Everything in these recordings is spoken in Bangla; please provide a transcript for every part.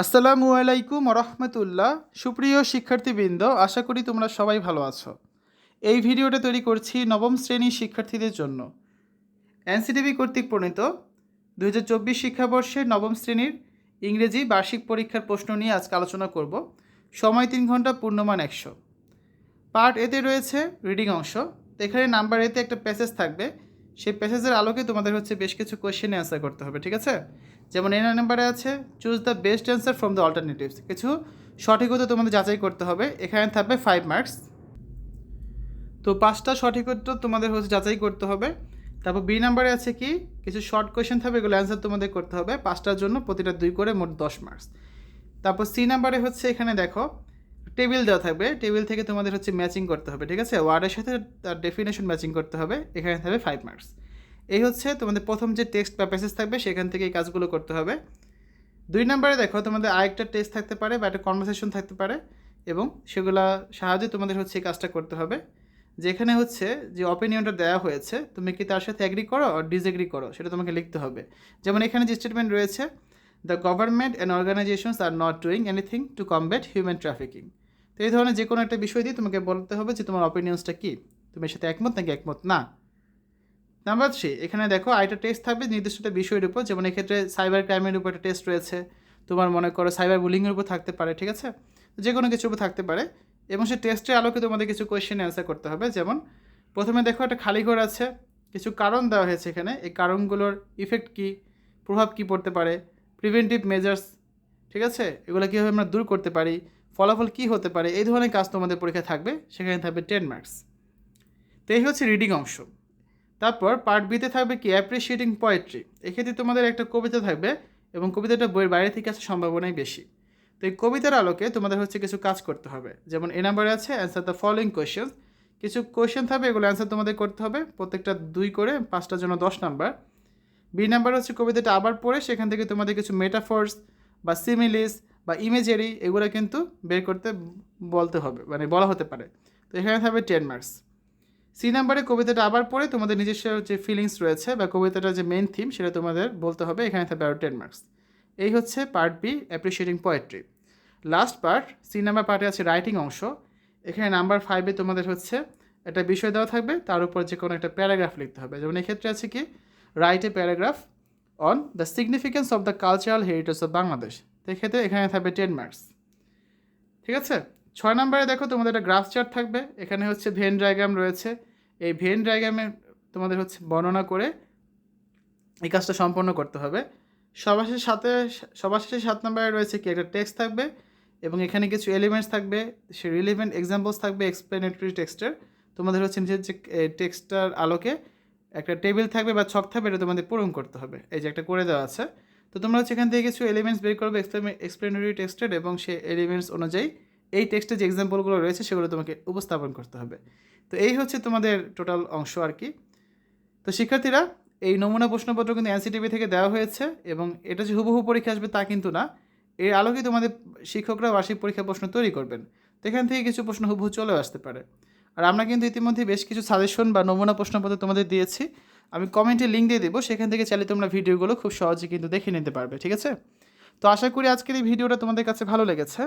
আসসালামু আলাইকুম রহমতুল্লাহ সুপ্রিয় শিক্ষার্থীবৃন্দ, আশা করি তোমরা সবাই ভালো আছো। এই ভিডিওটা তৈরি করছি নবম শ্রেণির শিক্ষার্থীদের জন্য। এনসিটিভি কর্তৃক প্রণীত দু হাজার চব্বিশ শিক্ষাবর্ষের নবম শ্রেণির ইংরেজি বার্ষিক পরীক্ষার প্রশ্ন নিয়ে আজকে আলোচনা করব। সময় তিন ঘণ্টা, পূর্ণমান একশো। পার্ট এতে রয়েছে রিডিং অংশ। এখানে নাম্বার এতে একটা প্যাসেজ থাকবে। সেই প্যাসেজের আলোকে তোমাদের হচ্ছে বেশ কিছু কোয়েশ্চেনে অ্যান্সার করতে হবে, ঠিক আছে? যেমন এর নাম্বারে আছে choose the best answer from the alternatives কিছু সঠিক উত্তর তোমাদের যাচাই করতে হবে, এখানে থাকবে ফাইভ মার্কস তো পাঁচটা সঠিক উত্তর তোমাদের হচ্ছে যাচাই করতে হবে। তারপর বি নাম্বারে আছে কি? কিছু শর্ট কোয়েশ্চেন থাকবে, এগুলো অ্যান্সার তোমাদের করতে হবে। পাঁচটার জন্য প্রতিটা দুই করে মোট দশ মার্কস তারপর সি নাম্বারে হচ্ছে এখানে দেখো টেবিল দেওয়া থাকবে। টেবিল থেকে তোমাদের হচ্ছে ম্যাচিং করতে হবে, ঠিক আছে? ওয়ার্ডের সাথে তার ডেফিনেশন ম্যাচিং করতে হবে। এখানে থাকবে ফাইভ মার্কস এই হচ্ছে তোমাদের প্রথম যে টেক্সট বা প্যাসেজ থাকবে, সেখান থেকে এই কাজগুলো করতে হবে। দুই নম্বরে দেখো, তোমাদের আরেকটা টেস্ট থাকতে পারে বা একটা কনভারসেশন থাকতে পারে এবং সেগুলা সাহায্যে তোমাদের হচ্ছে এই কাজটা করতে হবে। যেখানে হচ্ছে যে অপিনিয়নটা দেওয়া হয়েছে, তুমি কি তার সাথে অ্যাগ্রি করো আর ডিসএগ্রি করো, সেটা তোমাকে লিখতে হবে। যেমন এখানে যে স্টেটমেন্ট রয়েছে the government and organisations are not doing anything to combat human trafficking তো এই ধরনের যে কোনো একটা বিষয় দিয়ে তোমাকে বলতে হবে যে তোমার অপিনিয়ন্সটা কী? তুমি এর সাথে একমত নাকি একমত না? নাম্বার থ্রি এখানে দেখো আরেকটা টেস্ট থাকবে নির্দিষ্ট বিষয়ের উপর। যেমন এক্ষেত্রে সাইবার ক্রাইমের উপর একটা টেস্ট রয়েছে। তোমার মনে করো সাইবার বুলিংয়ের উপর থাকতে পারে, ঠিক আছে? যে কোনো কিছুর উপর থাকতে পারে। এবং সেই টেস্টের আলোকে তোমাদের কিছু কোয়েশ্চেন অ্যান্সার করতে হবে। যেমন, প্রথমে দেখো একটা খালি ঘর আছে। কিছু কারণ দেওয়া হয়েছে এখানে। এই কারণগুলোর ইফেক্ট কী? প্রভাব কী পড়তে পারে? প্রিভেন্টিভ মেজার্স ঠিক আছে? এগুলো কীভাবে আমরা দূর করতে পারি? ফলাফল কী হতে পারে? এই ধরনের কাজ তোমাদের পরীক্ষা থাকবে, সেখানে থাকবে টেন মার্কস তো এই হচ্ছে রিডিং অংশ। তারপর পার্ট বিতে থাকবে কি? অ্যাপ্রিসিয়েটিং পোয়েট্রি এক্ষেত্রে তোমাদের একটা কবিতা থাকবে এবং কবিতাটা বইয়ের বাইরে থেকে আসার সম্ভাবনাই বেশি। তো এই কবিতার আলোকে তোমাদের হচ্ছে কিছু কাজ করতে হবে। যেমন এ নাম্বারে আছে অ্যান্সার দ্য ফলোয়িং কোয়েশ্চেন কিছু কোয়েশ্চেন থাকবে, এগুলো অ্যান্সার তোমাদের করতে হবে। প্রত্যেকটা দুই করে পাঁচটার জন্য দশ নাম্বার বি নাম্বার হচ্ছে কবিতাটা আবার পড়ে, সেখান থেকে তোমাদের কিছু মেটাফোর্স বা সিমিলিস বা ইমেজারি এগুলো কিন্তু বের করতে বলতে হবে মানে বলা হতে পারে। তো এখানে থাকবে টেন মার্কস সি নাম্বারে কবিতাটা আবার পড়ে, তোমাদের নিজস্ব যে ফিলিংস রয়েছে বা কবিতাটার যে মেন থিম সেটা তোমাদের বলতে হবে, এখানে থাকবে আরও টেন মার্কস এই হচ্ছে part B appreciating poetry last part C number পার্টে আছে রাইটিং অংশ। এখানে নাম্বার ফাইভে তোমাদের হচ্ছে একটা বিষয় দেওয়া থাকবে, তার উপর যে কোনো একটা প্যারাগ্রাফ লিখতে হবে। যেমন এক্ষেত্রে আছে কি write a paragraph on the significance of the cultural heritage of Bangladesh তো এক্ষেত্রে এখানে থাকবে টেন মার্কস ঠিক আছে? ছয় নম্বরে দেখো তোমাদের একটা গ্রাফ চার্ট থাকবে। এখানে হচ্ছে ভেন ডায়াগ্রাম রয়েছে। এই ভেন ডায়াগ্রামে তোমাদের হচ্ছে বর্ণনা করে এই কাজটা সম্পন্ন করতে হবে। সবার শেষে সাথে, সবার শেষে সাত নম্বরে রয়েছে কি? একটা টেক্সট থাকবে এবং এখানে কিছু এলিমেন্টস থাকবে। সে রিলিভেন্ট এক্সাম্পলস থাকবে এক্সপ্লেনেটরি টেক্সটের তোমাদের হচ্ছে নিজের যে টেক্সটার আলোকে একটা টেবিল থাকবে বা ছক থাকবে, এটা তোমাদের পূরণ করতে হবে। এই যে একটা করে দেওয়া আছে। তো তোমরা হচ্ছে এখান থেকে কিছু এলিমেন্টস বের করবে এক্সপ্লেনেটরি টেক্সটের এবং সেই এলিমেন্টস অনুযায়ী এই টেক্সটে যে এক্সাম্পলগুলো রয়েছে, সেগুলো তোমাকে উপস্থাপন করতে হবে। তো এই হচ্ছে তোমাদের টোটাল অংশ আর কি। তো শিক্ষার্থীরা, এই নমুনা প্রশ্নপত্র কিন্তু এনসিটিভি থেকে দেওয়া হয়েছে এবং এটা যে হুবহু পরীক্ষা আসবে তা কিন্তু না। এর আলোকে তোমাদের শিক্ষকরা বার্ষিক পরীক্ষা প্রশ্ন তৈরি করবেন। তো এখান থেকে কিছু প্রশ্ন হুবহু চলেও আসতে পারে। আর আমরা কিন্তু ইতিমধ্যে বেশ কিছু সাজেশন বা নমুনা প্রশ্নপত্র তোমাদের দিয়েছি। আমি কমেন্টে লিঙ্ক দিয়ে দেবো, সেখান থেকে চাইলে তোমরা ভিডিওগুলো খুব সহজে কিন্তু দেখে নিতে পারবে, ঠিক আছে? তো আশা করি আজকের এই ভিডিওটা তোমাদের কাছে ভালো লেগেছে।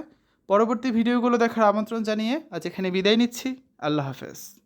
পরবর্তী ভিডিওগুলো দেখার আমন্ত্রণ জানিয়ে আজ এখানে বিদায় নিচ্ছি। আল্লাহ হাফেজ।